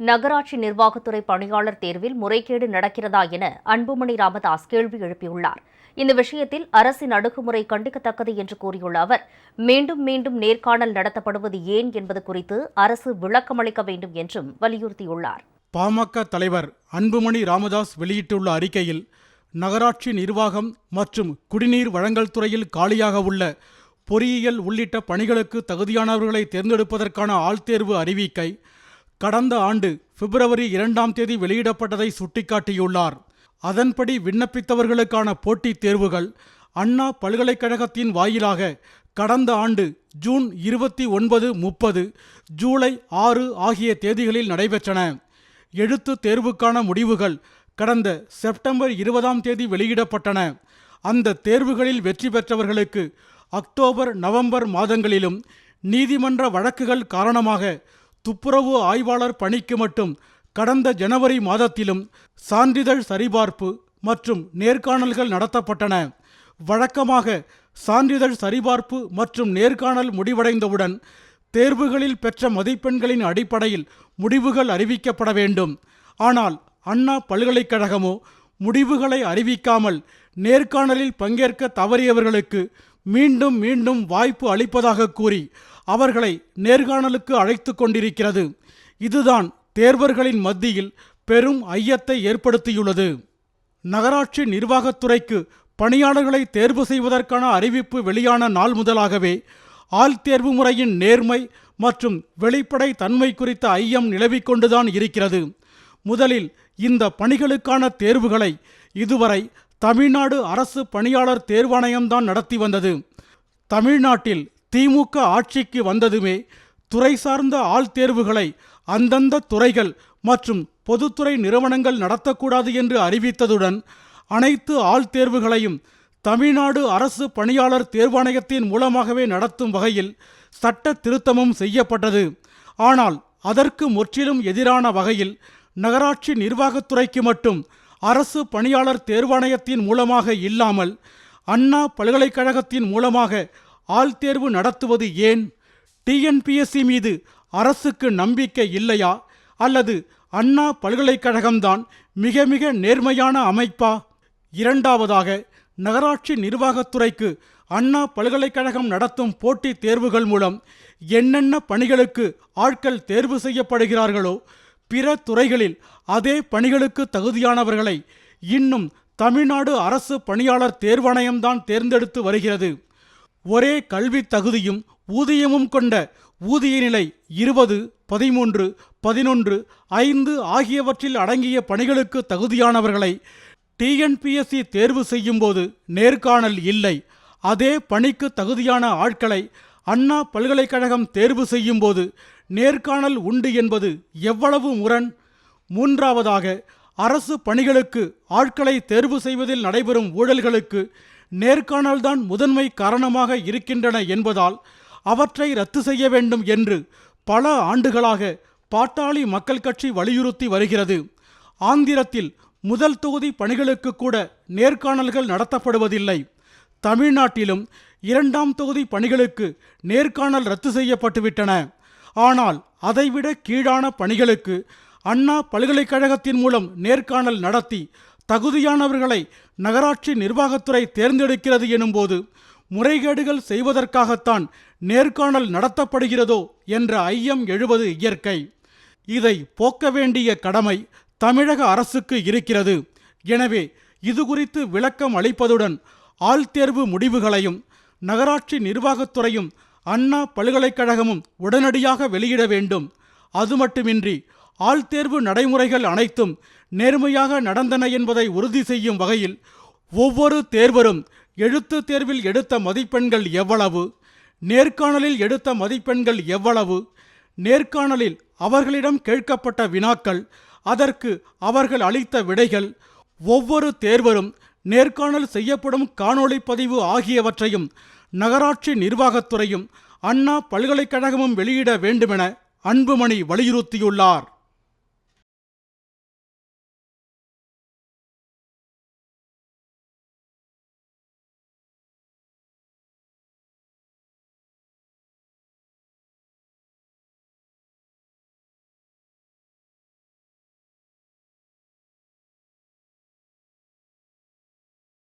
நகராட்சி நிர்வாகத்துறை பணியாளர் தேர்வில் முறைகேடு நடக்கிறதா என அன்புமணி ராமதாஸ் கேள்வி எழுப்பியுள்ளார். இந்த விஷயத்தில் அரசின் அணுகுமுறை கண்டிக்கத்தக்கது என்று கூறியுள்ள அவர் மீண்டும் மீண்டும் நேர்காணல் நடத்தப்படுவது ஏன் என்பது குறித்து அரசு விளக்கமளிக்க வேண்டும் என்றும் வலியுறுத்தியுள்ளார். பாமக தலைவர் அன்புமணி ராமதாஸ் வெளியிட்டுள்ள அறிக்கையில் நகராட்சி நிர்வாகம் மற்றும் குடிநீர் வழங்கல் துறையில் காலியாக உள்ள பொறியியல் உள்ளிட்ட பணிகளுக்கு தகுதியானவர்களை தேர்ந்தெடுப்பதற்கான ஆள்தேர்வு அறிவிக்கை கடந்த ஆண்டு பிப்ரவரி இரண்டாம் தேதி வெளியிடப்பட்டதை சுட்டிக்காட்டியுள்ளார். அதன்படி விண்ணப்பித்தவர்களுக்கான போட்டித் தேர்வுகள் அண்ணா பல்கலைக்கழகத்தின் வாயிலாக கடந்த ஆண்டு ஜூன் இருபத்தி ஒன்பது முப்பது ஜூலை ஆறு ஆகிய தேதிகளில் நடைபெற்றன. எழுத்து தேர்வுக்கான முடிவுகள் கடந்த செப்டம்பர் இருபதாம் தேதி வெளியிடப்பட்டன. அந்த தேர்வுகளில் வெற்றி பெற்றவர்களுக்கு அக்டோபர் நவம்பர் மாதங்களிலும் நீதிமன்ற வழக்குகள் காரணமாக துப்புரவு ஆய்வாளர் பணிக்கு மட்டும் கடந்த ஜனவரி மாதத்திலும் சான்றிதழ் சரிபார்ப்பு மற்றும் நேர்காணல்கள் நடத்தப்பட்டன. வழக்கமாக சான்றிதழ் சரிபார்ப்பு மற்றும் நேர்காணல் முடிவடைந்தவுடன் தேர்வுகளில் பெற்ற மதிப்பெண்களின் அடிப்படையில் முடிவுகள் அறிவிக்கப்பட வேண்டும். ஆனால் அண்ணா பல்கலைக்கழகமோ முடிவுகளை அறிவிக்காமல் நேர்காணலில் பங்கேற்க தவறியவர்களுக்கு மீண்டும் மீண்டும் வாய்ப்பு அளிப்பதாக கூறி அவர்களை நேர்காணலுக்கு அழைத்து கொண்டிருக்கிறது. இதுதான் தேர்வர்களின் மத்தியில் பெரும் ஐயத்தை ஏற்படுத்தியுள்ளது. நகராட்சி நிர்வாகத்துறைக்கு பணியாளர்களை தேர்வு செய்வதற்கான அறிவிப்பு வெளியான நாள் முதலாகவே ஆள் தேர்வு முறையின் நேர்மை மற்றும் வெளிப்படை தன்மை குறித்த ஐயம் நிலவிக்கொண்டுதான் இருக்கிறது. முதலில் இந்த பணிகளுக்கான தேர்வுகளை இதுவரை தமிழ்நாடு அரசு பணியாளர் தேர்வாணையம்தான் நடத்தி வந்தது. தமிழ்நாட்டில் திமுக ஆட்சிக்கு வந்ததுமே துறை சார்ந்த ஆள் தேர்வுகளை அந்தந்த துறைகள் மற்றும் பொதுத்துறை நிறுவனங்கள் நடத்தக்கூடாது என்று அறிவித்ததுடன் அனைத்து ஆள் தேர்வுகளையும் தமிழ்நாடு அரசு பணியாளர் தேர்வாணையத்தின் மூலமாகவே நடத்தும் வகையில் சட்ட திருத்தமும் செய்யப்பட்டது. ஆனால் அதற்கு முற்றிலும் எதிரான வகையில் நகராட்சி நிர்வாகத்துறைக்கு மட்டும் அரசு பணியாளர் தேர்வாணையத்தின் மூலமாக இல்லாமல் அண்ணா பல்கலைக்கழகத்தின் மூலமாக ஆள் தேர்வு நடத்துவது ஏன்? டிஎன்பிஎஸ்சி மீது அரசுக்கு நம்பிக்கை இல்லையா? அல்லது அண்ணா பல்கலைக்கழகம்தான் மிக மிக நேர்மையான அமைப்பா? இரண்டாவதாக நகராட்சி நிர்வாகத்துறைக்கு அண்ணா பல்கலைக்கழகம் நடத்தும் போட்டித் தேர்வுகள் மூலம் என்னென்ன பணிகளுக்கு ஆட்கள் தேர்வு செய்யப்படுகிறார்களோ பிற துறைகளில் அதே பணிகளுக்கு தகுதியானவர்களை இன்னும் தமிழ்நாடு அரசு பணியாளர் தேர்வாணையம்தான் தேர்ந்தெடுத்து வருகிறது. ஒரே கல்வி தகுதியும் ஊதியமும் கொண்ட ஊதிய நிலை இருபது பதிமூன்று பதினொன்று ஐந்து ஆகியவற்றில் அடங்கிய பணிகளுக்கு தகுதியானவர்களை டிஎன்பிஎஸ்சி தேர்வு செய்யும்போது நேர்காணல் இல்லை. அதே பணிக்கு தகுதியான ஆட்களை அண்ணா பல்கலைக்கழகம் தேர்வு செய்யும்போது நேர்காணல் உண்டு என்பது எவ்வளவு முரண்? மூன்றாவதாக அரசு பணிகளுக்கு ஆட்களை தேர்வு செய்வதில் நடைபெறும் ஊழல்களுக்கு நேர்காணல்தான் முதன்மை காரணமாக இருக்கின்றன என்பதால் அவற்றை ரத்து செய்ய வேண்டும் என்று பல ஆண்டுகளாக பாட்டாளி மக்கள் கட்சி வலியுறுத்தி வருகிறது. ஆந்திரத்தில் முதல் தொகுதி பணிகளுக்கு கூட நேர்காணல்கள் நடத்தப்படுவதில்லை. தமிழ்நாட்டிலும் இரண்டாம் தொகுதி பணிகளுக்கு நேர்காணல் ரத்து செய்யப்பட்டுவிட்டன. ஆனால் அதைவிட கீழான பணிகளுக்கு அண்ணா பல்கலைக்கழகத்தின் மூலம் நேர்காணல் நடத்தி தகுதியானவர்களை நகராட்சி நிர்வாகத்துறை தேர்ந்தெடுக்கிறது எனும்போது முறைகேடுகள் செய்வதற்காகத்தான் நேர்காணல் நடத்தப்படுகிறதோ என்ற ஐயம் எழுவது இயற்கை. இதை போக்க வேண்டிய கடமை தமிழக அரசுக்கு இருக்கிறது. எனவே இது குறித்து விளக்கம் அளிப்பதுடன் ஆள்தேர்வு முடிவுகளையும் நகராட்சி நிர்வாகத்துறையும் அண்ணா பல்கலைக்கழகமும் உடனடியாக வெளியிட வேண்டும். அது மட்டுமின்றி ஆள்தேர்வு நடைமுறைகள் அனைத்தும் நேர்மையாக நடந்தன என்பதை உறுதி செய்யும் வகையில் ஒவ்வொரு தேர்வரும் எழுத்து தேர்வில் எடுத்த மதிப்பெண்கள் எவ்வளவு நேர்காணலில் எடுத்த மதிப்பெண்கள் எவ்வளவு நேர்காணலில் அவர்களிடம் கேட்கப்பட்ட வினாக்கள் அதற்கு அவர்கள் அளித்த விடைகள் ஒவ்வொரு தேர்வரும் நேர்காணல் செய்யப்படும் காணொளி பதிவு ஆகியவற்றையும் நகராட்சி நிர்வாகத்துறையும் அண்ணா பல்கலைக்கழகமும் வெளியிட வேண்டுமென அன்புமணி வலியுறுத்தியுள்ளார்.